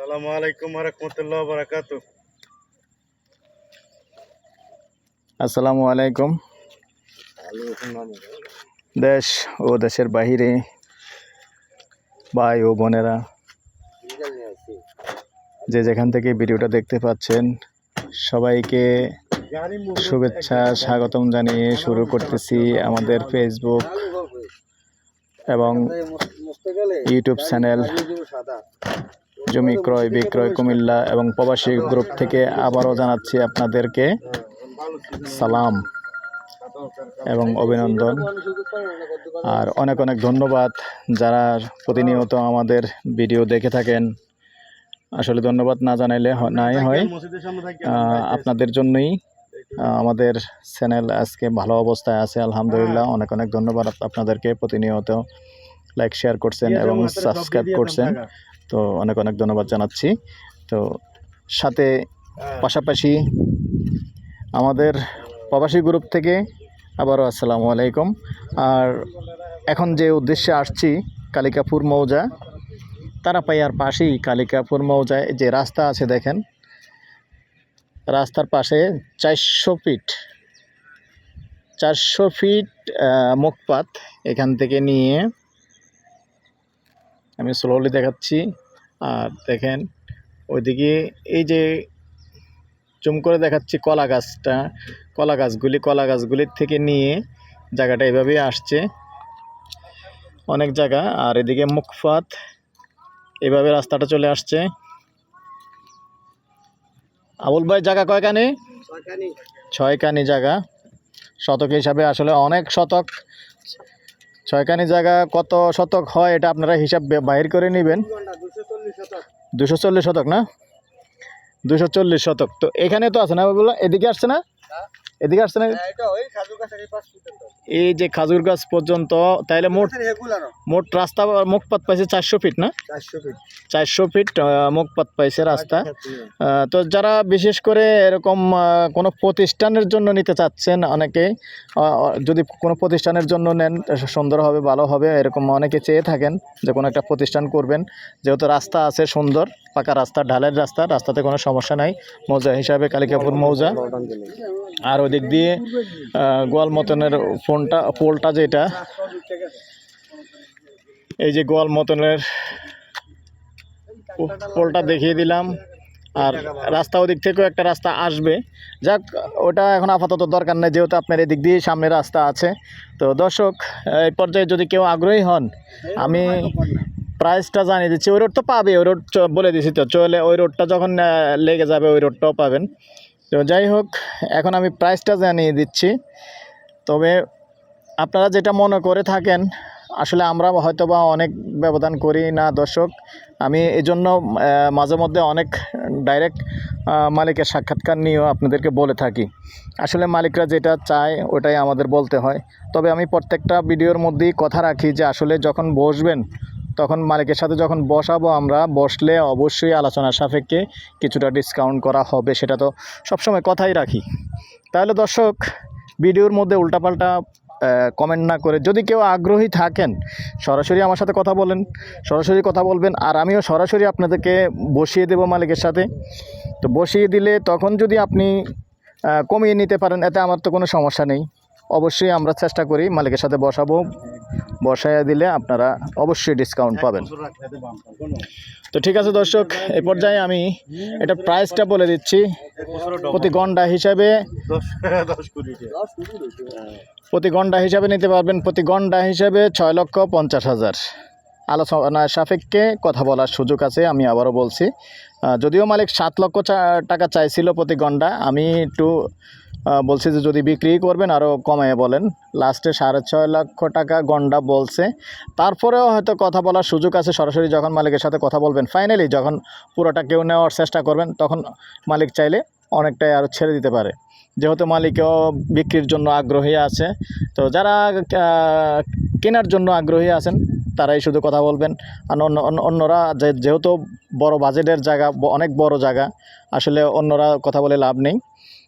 আসসালামু আলাইকুম রহমতুল্লাহ বারাকাতু আসসালামু আলাইকুম। দেশ ও দেশের বাহিরে ভাই ও বোনেরা, যে যেখান থেকে ভিডিওটা দেখতে পাচ্ছেন, সবাইকে শুভেচ্ছা, স্বাগতম জানিয়ে শুরু করতেছি আমাদের ফেসবুক এবং ইউটিউব চ্যানেল জমি ক্রয়, বিক্রয়, কুমিল্লা এবং প্রবাসী গ্রুপ থেকে আবারও জানাচ্ছি আপনাদেরকে সালাম এবং অভিনন্দন। আর অনেক অনেক ধন্যবাদ যারা প্রতিনিয়ত আমাদের ভিডিও দেখে থাকেন। আসলে ধন্যবাদ না জানাইলে নাই হয়। আপনাদের জন্যই আমাদের চ্যানেল আজকে ভালো অবস্থায় আছে, আলহামদুলিল্লাহ। অনেক অনেক ধন্যবাদ আপনাদেরকে প্রতিনিয়ত লাইক শেয়ার করছেন এবং সাবস্ক্রাইব করছেন। তো অনেক অনেক ধন্যবাদ জানাচ্ছি। তো সাথে পাশাপাশি আমাদের প্রবাসী গ্রুপ থেকে আবারও আসসালামু আলাইকুম। আর এখন যে উদ্দেশ্যে আসছি, কালিকাপুর মৌজা তারাপাইয়ার পাশেই কালিকাপুর মৌজায় যে রাস্তা আছে দেখেন, রাস্তার পাশে চারশো ফিট চারশো ফিট মুখপাত এখান থেকে নিয়ে আমি স্লোলি দেখাচ্ছি। আর দেখেন ওইদিকে এই যে জুম করে দেখাচ্ছি কলা গাছটা কলা গাছগুলি কলা গাছগুলির থেকে নিয়ে জায়গাটা এভাবেই আসছে। অনেক জায়গা আর এদিকে মুখফাত এভাবে রাস্তাটা চলে আসছে। আবুল ভাই জায়গা কয়খানি? ছয়খানি জায়গা। শতক হিসাবে আসলে অনেক শতক। ছয়খানি জায়গা কত শতক হয় এটা আপনারা হিসাব বাহির করে নেবেন। দুশো চল্লিশ শতক না? দুশো চল্লিশ শতক। তো এখানে তো আছে না ওগুলো এদিকে আসছে না। এদিকে আসছে না এই যে খাজুর গাছ পর্যন্ত তাইলে মোট মোট রাস্তা মুখপাত পাইছে চারশো ফিট না? চারশো ফিট। মুখপাত পাইছে রাস্তা। তো যারা বিশেষ করে এরকম কোনো প্রতিষ্ঠানের জন্য নিতে চাচ্ছেন অনেকে যদি কোনো প্রতিষ্ঠানের জন্য নেন সুন্দর হবে ভালো হবে এরকম অনেকে চেয়ে থাকেন যে কোনো একটা প্রতিষ্ঠান করবেন। যেহেতু রাস্তা আছে সুন্দর পাকা রাস্তা, ঢালের রাস্তা, রাস্তাতে কোনো সমস্যা নাই। মৌজা হিসাবে কালিকাপুর মৌজা। আর ওদিক দিয়ে গোয়াল মতনের ফোনটা, পোলটা যেটা, এই যে গোয়াল মতনের পোলটা দেখিয়ে দিলাম। আর রাস্তা ওদিক থেকেও একটা রাস্তা আসবে। যাক, ওটা এখন আপাতত দরকার নেই, যেহেতু আপনার এদিক দিয়ে সামনে রাস্তা আছে। তো দর্শক, এই পর্যায়ে যদি কেউ আগ্রহী হন, আমি প্রাইসটা জানিয়ে দিচ্ছি, ওই রোড তো পাবে ওই রোড বলে দিছি তো, চলে ওই রোডটা যখন লেগে যাবে ওই রোডটাও পাবেন। তো যাই হোক, এখন আমি প্রাইসটা জানিয়ে দিচ্ছি। তবে আপনারা যেটা মনে করে থাকেন, আসলে আমরা হয়তো বা অনেক ব্যবধান করি না, দর্শক। আমি এই জন্য মাঝে মধ্যে অনেক ডাইরেক্ট মালিকের সাক্ষাৎকার নিয়েও আপনাদেরকে বলে থাকি। আসলে মালিকরা যেটা চায়, ওটাই আমাদের বলতে হয়। তবে আমি প্রত্যেকটা ভিডিওর মধ্যেই কথা রাখি যে, আসলে যখন বসবেন তখন মালিকের সাথে যখন বসাবো আমরা, বসলে অবশ্যই আলোচনার সাপেক্ষে কিছুটা ডিসকাউন্ট করা হবে, সেটা তো সবসময় কথাই রাখি। তাহলে দর্শক, ভিডিওর মধ্যে উল্টাপাল্টা কমেন্ট না করে যদি কেউ আগ্রহী থাকেন, সরাসরি আমার সাথে কথা বলেন, সরাসরি কথা বলবেন, আর আমিও সরাসরি আপনাদেরকে বসিয়ে দেব মালিকের সাথে। তো বসিয়ে দিলে তখন যদি আপনি কমিয়ে নিতে পারেন, এতে আমার তো কোনো সমস্যা নেই। অবশ্যই আমরা চেষ্টা করি মালিকের সাথে বসাবো। বসাইয়া দিলে আপনারা অবশ্যই ডিসকাউন্ট পাবেন। তো ঠিক আছে দর্শক এ পর্যায়ে আমি এটা প্রাইসটা বলে দিচ্ছি। প্রতি ঘণ্টা হিসাবে প্রতি ঘণ্টা হিসাবে নিতে পারবেন প্রতি ঘণ্টা হিসাবে ছয় লক্ষ পঞ্চাশ হাজার। আলোচনা সাপেক্ষে কথা বলার সুযোগ আছে আমি আবারও বলছি। যদিও মালিক সাত লক্ষ চা- টাকা চাইছিল প্রতি ঘণ্টা আমি একটু বলছি যে যদি বিক্রি করবেন আরও কমায় বলেন। লাস্টে সাড়ে ছয় লক্ষ টাকা গন্ডা বলছে। তারপরেও হয়তো কথা বলার সুযোগ আছে। সরাসরি যখন মালিকের সাথে কথা বলবেন ফাইনালি যখন পুরোটা কেউ নেওয়ার চেষ্টা করবেন, তখন মালিক চাইলে অনেকটাই আরও ছেড়ে দিতে পারে। যেহেতু মালিকও বিক্রির জন্য আগ্রহী আছে, তো যারা কেনার জন্য আগ্রহী আছেন, তারাই শুধু কথা বলবেন। আর অন্য, অন্য- অন্যরা যেহেতু বড় বাজেটের জায়গা অনেক বড় জায়গা, আসলে অন্যরা কথা বলে লাভ নেই।